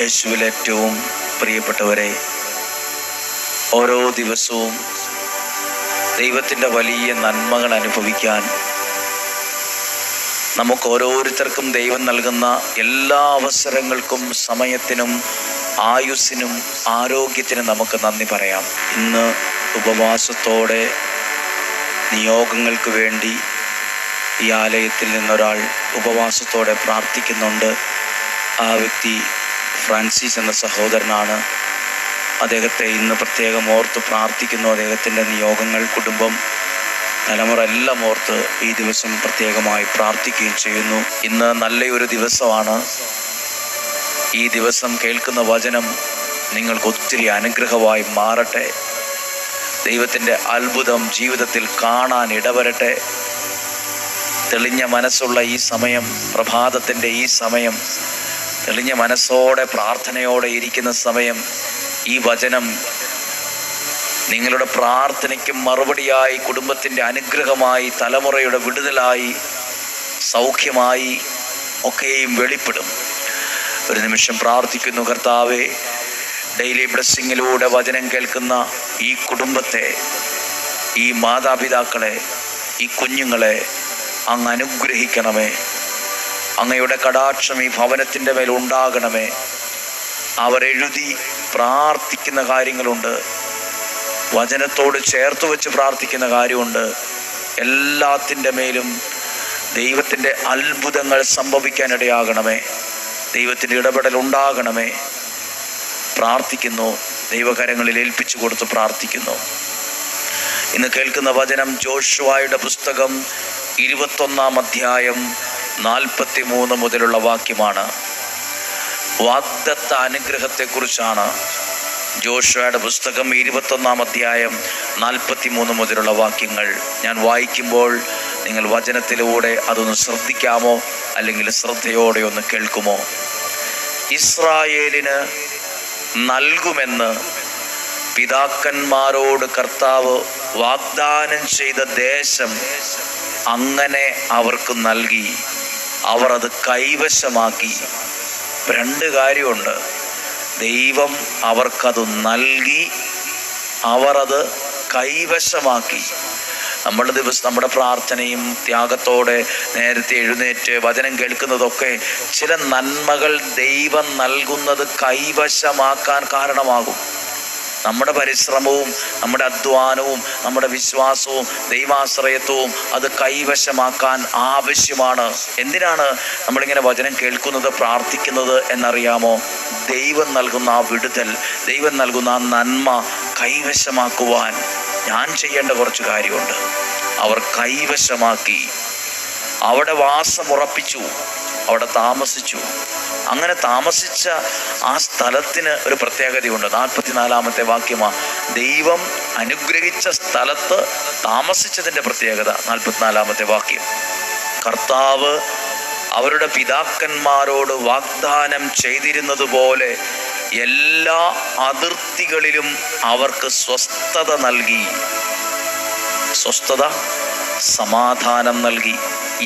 യേശുവിൽ ഏറ്റവും പ്രിയപ്പെട്ടവരെ ഓരോ ദിവസവും ദൈവത്തിന്റെ വലിയ നന്മകൾ അനുഭവിക്കാൻ നമുക്ക് ഓരോരുത്തർക്കും ദൈവം നൽകുന്ന എല്ലാ അവസരങ്ങൾക്കും സമയത്തിനും ആയുസ്സിനും ആരോഗ്യത്തിനും നമുക്ക് നന്ദി പറയാം. ഇന്ന് ഉപവാസത്തോടെ നിയോഗങ്ങൾക്ക് വേണ്ടി ഈ ആലയത്തിൽ നിന്നൊരാൾ ഉപവാസത്തോടെ പ്രാർത്ഥിക്കുന്നുണ്ട്. ആ വ്യക്തി ഫ്രാൻസിസ് എന്ന സഹോദരനാണ്. അദ്ദേഹത്തെ ഇന്ന് പ്രത്യേകം ഓർത്ത് പ്രാർത്ഥിക്കുന്നു. അദ്ദേഹത്തിന്റെ നിയോഗങ്ങൾ കുടുംബം തലമുറ എല്ലാം ഓർത്ത് ഈ ദിവസം പ്രത്യേകമായി പ്രാർത്ഥിക്കുകയും ചെയ്യുന്നു. ഇന്ന് നല്ലൊരു ദിവസമാണ്. ഈ ദിവസം കേൾക്കുന്ന വചനം നിങ്ങൾക്ക് ഒത്തിരി അനുഗ്രഹമായി മാറട്ടെ. ദൈവത്തിന്റെ അത്ഭുതം ജീവിതത്തിൽ കാണാൻ ഇടവരട്ടെ. തെളിഞ്ഞ മനസ്സുള്ള ഈ സമയം പ്രഭാതത്തിന്റെ ഈ സമയം തെളിഞ്ഞ മനസ്സോടെ പ്രാർത്ഥനയോടെ ഇരിക്കുന്ന സമയം ഈ വചനം നിങ്ങളുടെ പ്രാർത്ഥനയ്ക്ക് മറുപടിയായി കുടുംബത്തിന്റെ അനുഗ്രഹമായി തലമുറയുടെ വിടുതലായി സൗഖ്യമായി ഒക്കെയും വെളിപ്പെടും. ഒരു നിമിഷം പ്രാർത്ഥിക്കുന്നു കർത്താവെ ഡെയിലി ബ്ലെസ്സിങ്ങിലൂടെ വചനം കേൾക്കുന്ന ഈ കുടുംബത്തെ ഈ മാതാപിതാക്കളെ ഈ കുഞ്ഞുങ്ങളെ അങ്ങ് അനുഗ്രഹിക്കണമേ. അങ്ങയുടെ കടാക്ഷം ഈ ഭവനത്തിന്റെ മേൽ ഉണ്ടാകണമേ. അവരെഴുതി പ്രാർത്ഥിക്കുന്ന കാര്യങ്ങളുണ്ട്. വചനത്തോട് ചേർത്ത് വെച്ച് പ്രാർത്ഥിക്കുന്ന കാര്യമുണ്ട്. എല്ലാത്തിന്റെ മേലും ദൈവത്തിന്റെ അത്ഭുതങ്ങൾ സംഭവിക്കാനിടയാകണമേ. ദൈവത്തിന്റെ ഇടപെടൽ ഉണ്ടാകണമേ. പ്രാർത്ഥിക്കുന്നു. ദൈവകരങ്ങളിൽ ഏൽപ്പിച്ചു കൊടുത്ത് പ്രാർത്ഥിക്കുന്നു. ഇന്ന് കേൾക്കുന്ന വചനം ജോഷുവായുടെ പുസ്തകം ഇരുപത്തൊന്നാം അധ്യായം നാൽപ്പത്തി മൂന്ന് മുതലുള്ള വാക്യമാണ്. വാഗ്ദത്ത അനുഗ്രഹത്തെക്കുറിച്ചാണ് ജോഷയുടെ പുസ്തകം ഇരുപത്തൊന്നാം അധ്യായം നാൽപ്പത്തി മൂന്ന് മുതലുള്ള വാക്യങ്ങൾ. ഞാൻ വായിക്കുമ്പോൾ നിങ്ങൾ വചനത്തിലൂടെ അതൊന്ന് ശ്രദ്ധിക്കാമോ? അല്ലെങ്കിൽ ശ്രദ്ധയോടെ ഒന്ന് കേൾക്കുമോ? ഇസ്രായേലിന് നൽകുമെന്ന് പിതാക്കന്മാരോട് കർത്താവ് വാഗ്ദാനം ചെയ്ത ദേശം അങ്ങനെ അവർക്ക് നൽകി. അവർ അത് കൈവശമാക്കി. രണ്ട് കാര്യമുണ്ട്. ദൈവം അവർക്കത് നൽകി അവർ അത് കൈവശമാക്കി. നമ്മുടെ ദിവസം നമ്മുടെ പ്രാർത്ഥനയും ത്യാഗത്തോടെ നേരത്തെ എഴുന്നേറ്റ് വചനം കേൾക്കുന്നതൊക്കെ ചില നന്മകൾ ദൈവം നൽകുന്നത് കൈവശമാക്കാൻ കാരണമാകും. നമ്മുടെ പരിശ്രമവും നമ്മുടെ അധ്വാനവും നമ്മുടെ വിശ്വാസവും ദൈവാശ്രയത്വവും അത് കൈവശമാക്കാൻ ആവശ്യമാണ്. എന്തിനാണ് നമ്മളിങ്ങനെ വചനം കേൾക്കുന്നത് പ്രാർത്ഥിക്കുന്നത് എന്നറിയാമോ? ദൈവം നൽകുന്ന ആ വിടുതൽ ദൈവം നൽകുന്ന ആ നന്മ കൈവശമാക്കുവാൻ ഞാൻ ചെയ്യേണ്ട കുറച്ച് കാര്യമുണ്ട്. അവർ കൈവശമാക്കി. അവിടെ വാസമുറപ്പിച്ചു അവിടെ താമസിച്ചു. അങ്ങനെ താമസിച്ച ആ സ്ഥലത്തിന് ഒരു പ്രത്യേകതയുണ്ട്. നാൽപ്പത്തിനാലാമത്തെ വാക്യമാ ദൈവം അനുഗ്രഹിച്ച സ്ഥലത്ത് താമസിച്ചതിന്റെ പ്രത്യേകത. നാൽപ്പത്തിനാലാമത്തെ വാക്യം കർത്താവ് അവരുടെ പിതാക്കന്മാരോട് വാഗ്ദാനം ചെയ്തിരുന്നത് പോലെ എല്ലാ അതിർത്തികളിലും അവർക്ക് സ്വസ്ഥത നൽകി. സ്വസ്ഥത സമാധാനം നൽകി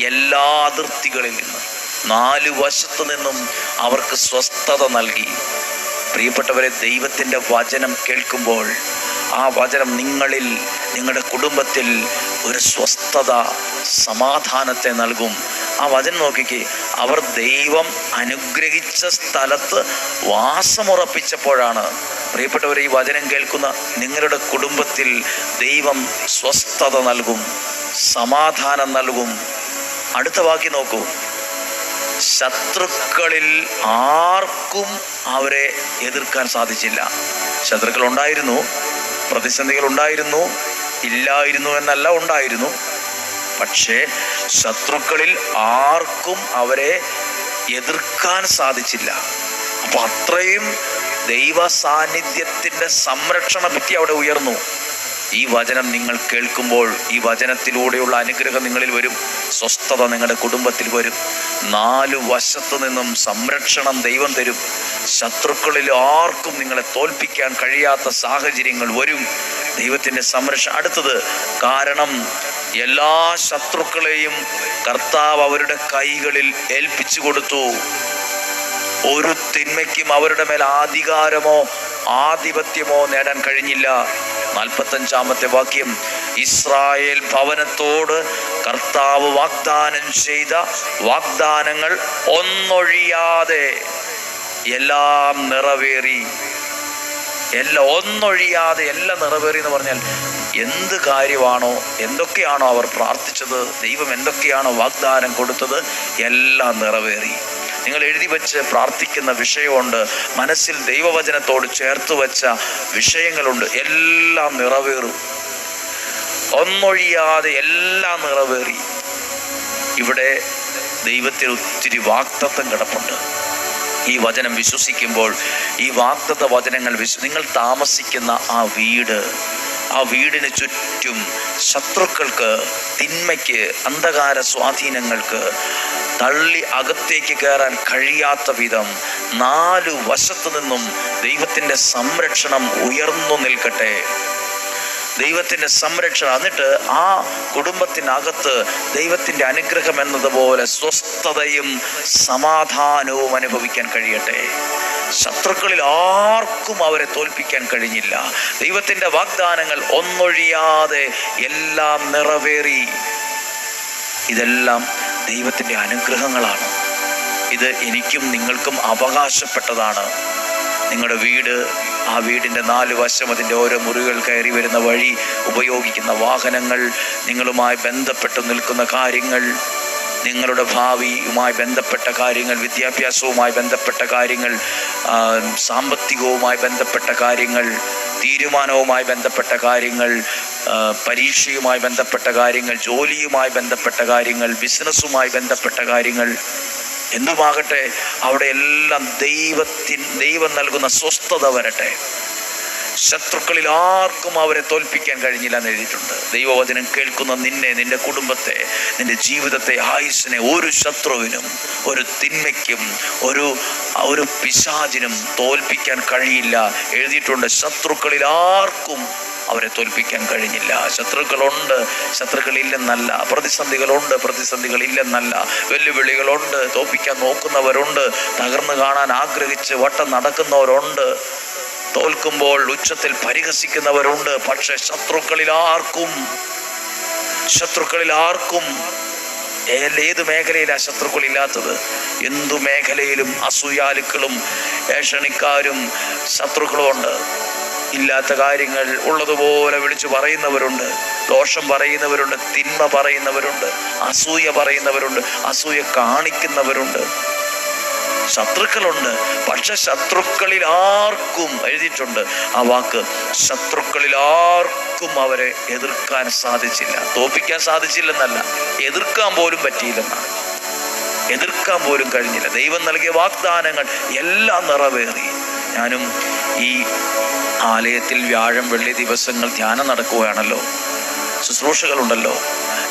എല്ലാ അതിർത്തികളിൽ നിന്ന് നാല് വശത്തു നിന്നും അവർക്ക് സ്വസ്ഥത നൽകി. പ്രിയപ്പെട്ടവരെ ദൈവത്തിന്റെ വചനം കേൾക്കുമ്പോൾ ആ വചനം നിങ്ങളിൽ നിങ്ങളുടെ കുടുംബത്തിൽ ഒരു സ്വസ്ഥത സമാധാനത്തെ നൽകും. ആ വചനം നോക്കിക്കേ അവർ ദൈവം അനുഗ്രഹിച്ച സ്ഥലത്ത് വാസമുറപ്പിച്ചപ്പോഴാണ്. പ്രിയപ്പെട്ടവർ ഈ വചനം കേൾക്കുന്ന നിങ്ങളുടെ കുടുംബത്തിൽ ദൈവം സ്വസ്ഥത നൽകും സമാധാനം നൽകും. അടുത്ത വാക്യം നോക്കൂ. ശത്രുക്കളിൽ ആർക്കും അവരെ എതിർക്കാൻ സാധിച്ചില്ല. ശത്രുക്കൾ ഉണ്ടായിരുന്നു പ്രതിസന്ധികൾ ഉണ്ടായിരുന്നു ഇല്ലായിരുന്നു എന്നല്ല ഉണ്ടായിരുന്നു. പക്ഷേ ശത്രുക്കളിൽ ആർക്കും അവരെ എതിർക്കാൻ സാധിച്ചില്ല. അപ്പൊ അത്രയും ദൈവ സാന്നിധ്യത്തിന്റെ സംരക്ഷണ ഭിത്തി അവിടെ ഉയർന്നു. ഈ വചനം നിങ്ങൾ കേൾക്കുമ്പോൾ ഈ വചനത്തിലൂടെയുള്ള അനുഗ്രഹം നിങ്ങളിൽ വരും. സ്വസ്ഥത നിങ്ങളുടെ കുടുംബത്തിൽ വരും. നാല് വശത്തു നിന്നും സംരക്ഷണം ദൈവം തരും. ശത്രുക്കളിൽ ആർക്കും നിങ്ങളെ തോൽപ്പിക്കാൻ കഴിയാത്ത സാഹചര്യങ്ങൾ വരും. ദൈവത്തിന്റെ സംരക്ഷണം അടുത്തത് കാരണം എല്ലാ ശത്രുക്കളെയും കർത്താവ് അവരുടെ കൈകളിൽ ഏൽപ്പിച്ചു കൊടുത്തു. ഒരു തിന്മയ്ക്കും അവരുടെ മേൽ ആധികാരമോ ആധിപത്യമോ നേടാൻ കഴിഞ്ഞില്ല. നാൽപ്പത്തഞ്ചാമത്തെ വാക്യം ഇസ്രായേൽ ഭവനത്തോട് കർത്താവ് വാഗ്ദാനം ചെയ്ത വാഗ്ദാനങ്ങൾ ഒന്നൊഴിയാതെ എല്ലാം നിറവേറി. എല്ലാം ഒന്നൊഴിയാതെ എല്ലാം നിറവേറി എന്ന് പറഞ്ഞാൽ എന്ത് കാര്യമാണോ എന്തൊക്കെയാണോ അവർ പ്രാർത്ഥിച്ചത് ദൈവം എന്തൊക്കെയാണോ വാഗ്ദാനം കൊടുത്തത് എല്ലാം നിറവേറി. നിങ്ങൾ എഴുതി വെച്ച് പ്രാർത്ഥിക്കുന്ന വിഷയമുണ്ട്. മനസ്സിൽ ദൈവവചനത്തോട് ചേർത്ത് വെച്ച വിഷയങ്ങളുണ്ട്. എല്ലാം നിറവേറും. ഒന്നൊഴിയാതെ എല്ലാം നിറവേറി. ഇവിടെ ദൈവത്തിൽ ഒത്തിരി വാക്തത്വം കിടപ്പുണ്ട്. ഈ വചനം വിശ്വസിക്കുമ്പോൾ ഈ വാക്തത്വ വചനങ്ങൾ വിശ്വ നിങ്ങൾ താമസിക്കുന്ന ആ വീട് ആ വീടിന് ചുറ്റും ശത്രുക്കൾക്ക് തിന്മയ്ക്ക് അന്ധകാര സ്വാധീനങ്ങൾക്ക് തള്ളി അകത്തേക്ക് കയറാൻ കഴിയാത്ത വിധം നാലു വശത്തു നിന്നും ദൈവത്തിന്റെ സംരക്ഷണം ഉയർന്നു നിൽക്കട്ടെ. ദൈവത്തിന്റെ സംരക്ഷണം. എന്നിട്ട് ആ കുടുംബത്തിനകത്ത് ദൈവത്തിന്റെ അനുഗ്രഹം എന്നതുപോലെ സ്വസ്ഥതയും സമാധാനവും അനുഭവിക്കാൻ കഴിയട്ടെ. ശത്രുക്കളിൽ ആർക്കും അവരെ തോൽപ്പിക്കാൻ കഴിഞ്ഞില്ല. ദൈവത്തിന്റെ വാഗ്ദാനങ്ങൾ ഒന്നൊഴിയാതെ എല്ലാം നിറവേറി. ഇതെല്ലാം ദൈവത്തിന്റെ അനുഗ്രഹങ്ങളാണ്. ഇത് എനിക്കും നിങ്ങൾക്കും അവകാശപ്പെട്ടതാണ്. നിങ്ങളുടെ വീട് ആ വീടിന്റെ നാല് വശം അതിന്റെ ഓരോ മുറികൾ കയറി വരുന്ന വഴി ഉപയോഗിക്കുന്ന വാഹനങ്ങൾ നിങ്ങളുമായി ബന്ധപ്പെട്ട് നിൽക്കുന്ന കാര്യങ്ങൾ നിങ്ങളുടെ ഭാവിയുമായി ബന്ധപ്പെട്ട കാര്യങ്ങൾ വിദ്യാഭ്യാസവുമായി ബന്ധപ്പെട്ട കാര്യങ്ങൾ സാമ്പത്തികവുമായി ബന്ധപ്പെട്ട കാര്യങ്ങൾ തീരുമാനവുമായി ബന്ധപ്പെട്ട കാര്യങ്ങൾ പരീക്ഷയുമായി ബന്ധപ്പെട്ട കാര്യങ്ങൾ ജോലിയുമായി ബന്ധപ്പെട്ട കാര്യങ്ങൾ ബിസിനസ്സുമായി ബന്ധപ്പെട്ട കാര്യങ്ങൾ എന്തുമാകട്ടെ അവിടെ എല്ലാം ദൈവത്തിൻ ദൈവം നൽകുന്ന സ്വസ്ഥത വരട്ടെ. ശത്രുക്കളിൽ ആർക്കും അവരെ തോൽപ്പിക്കാൻ കഴിഞ്ഞില്ല എന്ന് എഴുതിയിട്ടുണ്ട്. ദൈവവചനം കേൾക്കുന്ന നിന്നെ നിന്റെ കുടുംബത്തെ നിന്റെ ജീവിതത്തെ ആയുസിനെ ഒരു ശത്രുവിനും ഒരു തിന്മയ്ക്കും ഒരു ഒരു പിശാചിനും തോൽപ്പിക്കാൻ കഴിയില്ല. എഴുതിയിട്ടുണ്ട് ശത്രുക്കളിൽ ആർക്കും അവരെ തോൽപ്പിക്കാൻ കഴിഞ്ഞില്ല. ശത്രുക്കളുണ്ട് ശത്രുക്കളില്ലെന്നല്ല. പ്രതിസന്ധികളുണ്ട് പ്രതിസന്ധികളില്ലെന്നല്ല. വെല്ലുവിളികളുണ്ട് തോൽപ്പിക്കാൻ നോക്കുന്നവരുണ്ട് തകർന്നു കാണാൻ ആഗ്രഹിച്ച് വട്ടം നടക്കുന്നവരുണ്ട്. തോൽക്കുമ്പോൾ ഉച്ചത്തിൽ പരിഹസിക്കുന്നവരുണ്ട്. പക്ഷെ ശത്രുക്കളിൽ ആർക്കും ശത്രുക്കളിൽ ആർക്കും ഏത് മേഖലയിലാണ് ശത്രുക്കളില്ലാത്തത് എന്തു മേഖലയിലും അസൂയാലുക്കളും ഏഷണിക്കാരും ശത്രുക്കളും ഉണ്ട്. ഇല്ലാത്ത കാര്യങ്ങൾ ഉള്ളതുപോലെ വിളിച്ചു പറയുന്നവരുണ്ട്. ദോഷം പറയുന്നവരുണ്ട്. തിന്മ പറയുന്നവരുണ്ട്. അസൂയ പറയുന്നവരുണ്ട്. അസൂയ കാണിക്കുന്നവരുണ്ട്. ശത്രുക്കളുണ്ട്. പക്ഷെ ശത്രുക്കളിൽ ആർക്കും എഴുതിയിട്ടുണ്ട് ആ വാക്ക് ശത്രുക്കളിൽ ആർക്കും അവരെ എതിർക്കാൻ സാധിച്ചില്ല. തോപ്പിക്കാൻ സാധിച്ചില്ലെന്നല്ല എതിർക്കാൻ പോലും പറ്റിയില്ലെന്നാണ്. എതിർക്കാൻ പോലും കഴിഞ്ഞില്ല. ദൈവം നൽകിയ വാഗ്ദാനങ്ങൾ എല്ലാം നിറവേറി. ഞാനും ഈ ആലയത്തിൽ വ്യാഴം വെള്ളി ദിവസങ്ങൾ ധ്യാനം നടക്കുകയാണല്ലോ. ശുശ്രൂഷകളുണ്ടല്ലോ.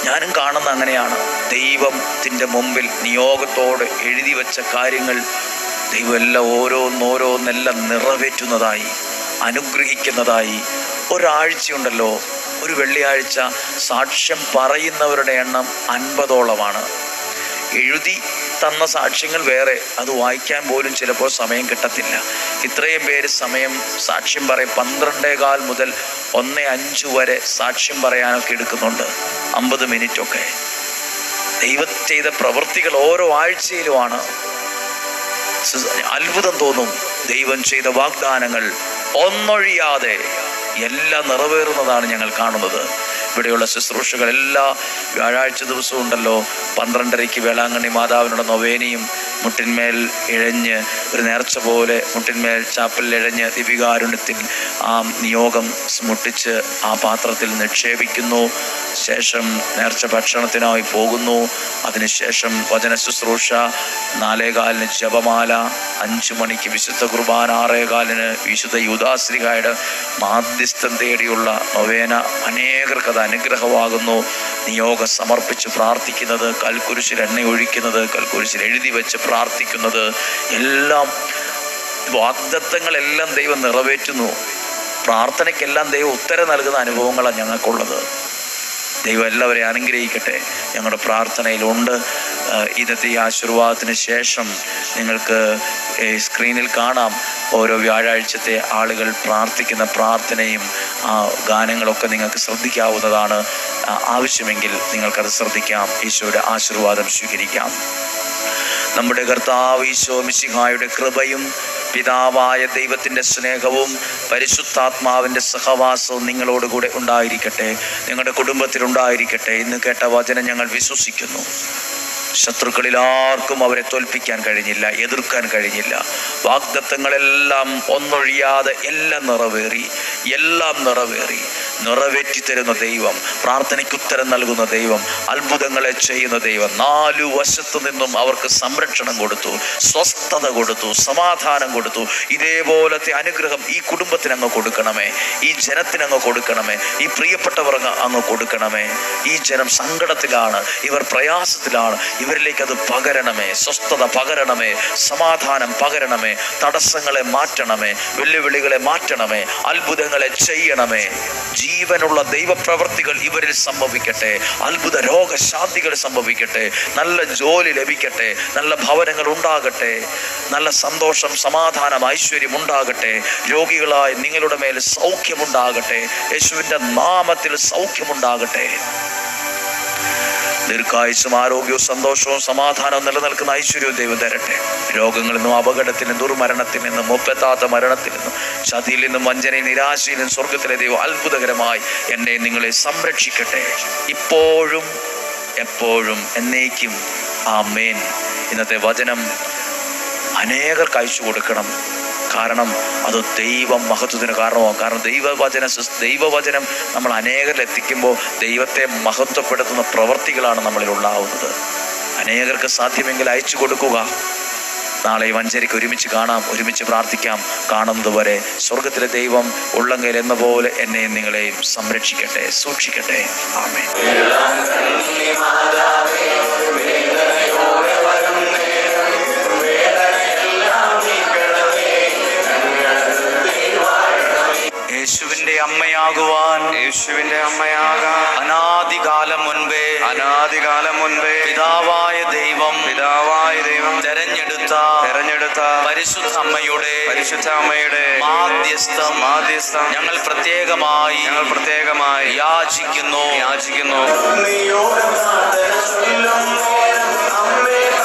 ഞാനും കാണുന്ന അങ്ങനെയാണ്. ദൈവത്തിന്റെ മുമ്പിൽ നിയോഗത്തോടെ എഴുതി വെച്ച കാര്യങ്ങൾ ദൈവം എല്ലാം ഓരോന്നോരോന്നെല്ലാം നിറവേറ്റുന്നതായി അനുഗ്രഹിക്കുന്നതായി. ഒരാഴ്ചയുണ്ടല്ലോ. ഒരു വെള്ളിയാഴ്ച സാക്ഷ്യം പറയുന്നവരുടെ എണ്ണം അൻപതോളമാണ്. എഴുതി തന്ന സാക്ഷ്യങ്ങൾ വേറെ. അത് വായിക്കാൻ പോലും ചിലപ്പോൾ സമയം കിട്ടത്തില്ല. ഇത്രയും പേര് സമയം സാക്ഷ്യം പറയും. പന്ത്രണ്ടേകാൽ മുതൽ ഒന്ന് അഞ്ച് വരെ സാക്ഷ്യം പറയാനൊക്കെ എടുക്കുന്നുണ്ട്. അമ്പത് മിനിറ്റൊക്കെ. ദൈവം ചെയ്ത പ്രവൃത്തികൾ ഓരോ ആഴ്ചയിലുമാണ്. അത്ഭുതം തോന്നും. ദൈവം ചെയ്ത വാഗ്ദാനങ്ങൾ ഒന്നൊഴിയാതെ എല്ലാം നിറവേറുന്നതാണ് ഞങ്ങൾ കാണുന്നത്. ഇവിടെയുള്ള ശുശ്രൂഷകൾ എല്ലാ വ്യാഴാഴ്ച ദിവസവും ഉണ്ടല്ലോ പന്ത്രണ്ടരയ്ക്ക് വേളാങ്കണ്ണി മാതാവിനുള്ള നൊവേനയും മുട്ടിന്മേൽ ഇഴഞ്ഞ് ഒരു നേർച്ച പോലെ മുട്ടിന്മേൽ ചാപ്പലിൽ ഇഴഞ്ഞ് ദിവികാരുണ്യത്തിൽ ആ നിയോഗം മുട്ടിച്ച് ആ പാത്രത്തിൽ നിക്ഷേപിക്കുന്നു. ശേഷം നേർച്ച ഭക്ഷണത്തിനായി പോകുന്നു. അതിനുശേഷം വചന ശുശ്രൂഷ നാലേകാലിന് ജപമാല അഞ്ചു മണിക്ക് വിശുദ്ധ കുർബാന ആറേകാലിന് വിശുദ്ധ യുദാശ്രീകായുടെ മാധ്യസ്ഥം തേടിയുള്ള നൊവേന അനേകർക്ക് അത് അനുഗ്രഹമാകുന്നു. നിയോഗം സമർപ്പിച്ച് പ്രാർത്ഥിക്കുന്നത് കൽക്കുരിശിൽ എണ്ണ ഒഴിക്കുന്നത് കൽക്കുരിശിൽ എഴുതി വെച്ച് പ്രാർത്ഥിക്കുന്നത്. എല്ലാം വാഗ്ദത്തങ്ങളെല്ലാം ദൈവം നിറവേറ്റുന്നു. പ്രാർത്ഥനയ്ക്കെല്ലാം ദൈവം ഉത്തരം നൽകുന്ന അനുഭവങ്ങളാണ് ഞങ്ങൾക്കുള്ളത്. ദൈവം എല്ലാവരെയും അനുഗ്രഹിക്കട്ടെ. ഞങ്ങളുടെ പ്രാർത്ഥനയിലുണ്ട്. ഇന്നത്തെ ഈ ആശീർവാദത്തിന് ശേഷം നിങ്ങൾക്ക് സ്ക്രീനിൽ കാണാം. ഓരോ വ്യാഴാഴ്ചത്തെ ആളുകൾ പ്രാർത്ഥിക്കുന്ന പ്രാർത്ഥനയും ആ, ഗാനങ്ങളൊക്കെ നിങ്ങൾക്ക് ശ്രദ്ധിക്കാവുന്നതാണ്. ആവശ്യമെങ്കിൽ നിങ്ങൾക്കത് ശ്രദ്ധിക്കാം. ഈശോയുടെ ആശീർവാദം സ്വീകരിക്കാം. നമ്മുടെ കർത്താവ് ഈശോ മിശിഹായുടെ കൃപയും പിതാവായ ദൈവത്തിന്റെ സ്നേഹവും പരിശുദ്ധാത്മാവിന്റെ സഹവാസവും നിങ്ങളോടുകൂടെ ഉണ്ടായിരിക്കട്ടെ. നിങ്ങളുടെ കുടുംബത്തിലുണ്ടായിരിക്കട്ടെ ഇന്ന് കേട്ട വചനം ഞങ്ങൾ വിശ്വസിക്കുന്നു. ശത്രുക്കളിൽ ആർക്കും അവരെ തോൽപ്പിക്കാൻ കഴിഞ്ഞില്ല എതിർക്കാൻ കഴിഞ്ഞില്ല. വാഗ്ദത്തങ്ങളെല്ലാം ഒന്നൊഴിയാതെ എല്ലാം നിറവേറി എല്ലാം നിറവേറി. നിറവേറ്റി തരുന്ന ദൈവം പ്രാർത്ഥനയ്ക്ക് ഉത്തരം നൽകുന്ന ദൈവം അത്ഭുതങ്ങളെ ചെയ്യുന്ന ദൈവം. നാലു വശത്തു നിന്നും അവർക്ക് സംരക്ഷണം കൊടുത്തു സ്വസ്ഥത കൊടുത്തു സമാധാനം കൊടുത്തു. ഇതേപോലത്തെ അനുഗ്രഹം ഈ കുടുംബത്തിന് അങ്ങ് കൊടുക്കണമേ ഈ ജനത്തിന് അങ്ങ് കൊടുക്കണമേ ഈ പ്രിയപ്പെട്ടവർ അങ്ങ് കൊടുക്കണമേ. ഈ ജനം സങ്കടത്തിലാണ് ഇവർ പ്രയാസത്തിലാണ് ഇവരിലേക്ക് അത് പകരണമേ സ്വസ്ഥത പകരണമേ സമാധാനം പകരണമേ തടസ്സങ്ങളെ മാറ്റണമേ വെല്ലുവിളികളെ മാറ്റണമേ അത്ഭുതങ്ങളെ ചെയ്യണമേ. ജീവനുള്ള ദൈവപ്രവർത്തികൾ ഇവരിൽ സംഭവിക്കട്ടെ. അത്ഭുത രോഗശാന്തികൾ സംഭവിക്കട്ടെ. നല്ല ജോലി ലഭിക്കട്ടെ. നല്ല ഭവനങ്ങൾ ഉണ്ടാകട്ടെ. നല്ല സന്തോഷം സമാധാനം ഐശ്വര്യം ഉണ്ടാകട്ടെ. രോഗികളായി നിങ്ങളുടെ മേൽ സൗഖ്യമുണ്ടാകട്ടെ. യേശുവിന്റെ നാമത്തിൽ സൗഖ്യമുണ്ടാകട്ടെ. ദീർഘായുസും ആരോഗ്യവും സന്തോഷവും സമാധാനവും നിലനിൽക്കുന്ന ഐശ്വര്യവും ദൈവം തരട്ടെ. രോഗങ്ങളിൽ നിന്നും അപകടത്തിൽ നിന്നും ദുർമരണത്തിൽ നിന്നും മുപ്പെത്താത്ത മരണത്തിൽ നിന്നും ചതിയിൽ നിന്നും വഞ്ചനയിൽ നിരാശയിൽ നിന്നും സ്വർഗത്തിലെ ദൈവം അത്ഭുതകരമായി എന്നെ നിങ്ങളെ സംരക്ഷിക്കട്ടെ. ഇപ്പോഴും എപ്പോഴും എന്നേക്കും. ആ മേൻ ഇന്നത്തെ വചനം അനേകർക്ക് അയച്ചു കൊടുക്കണം. കാരണം അത് ദൈവം മഹത്വത്തിന് കാരണമാകും കാരണം ദൈവവചന ദൈവവചനം നമ്മൾ അനേകരിൽ എത്തിക്കുമ്പോൾ ദൈവത്തെ മഹത്വപ്പെടുത്തുന്ന പ്രവൃത്തികളാണ് നമ്മളിൽ ഉണ്ടാവുന്നത്. അനേകർക്ക് സാധ്യമെങ്കിൽ അയച്ചു കൊടുക്കുക. നാളെ വഞ്ചരിക്ക് ഒരുമിച്ച് കാണാം ഒരുമിച്ച് പ്രാർത്ഥിക്കാം. കാണുന്നത് വരെ സ്വർഗത്തിലെ ദൈവം ഉള്ളങ്കയിൽ എന്ന പോലെ എന്നെയും നിങ്ങളെയും സംരക്ഷിക്കട്ടെ സൂക്ഷിക്കട്ടെ. ആമേ അമ്മയാകുവാൻ യേശുവിന്റെ അമ്മയാകാൻ അനാദികാലം മുൻപേ അനാദികാലം മുൻപേ പിതാവായ ദൈവം പിതാവായ ദൈവം തെരഞ്ഞെടുത്ത തെരഞ്ഞെടുത്ത പരിശുദ്ധ അമ്മയുടെ പരിശുദ്ധ അമ്മയുടെ മാധ്യസ്ഥം മാധ്യസ്ഥം ഞങ്ങൾ പ്രത്യേകമായി ഞങ്ങൾ പ്രത്യേകമായി യാചിക്കുന്നു. യാചിക്കുന്നു. അമ്മേ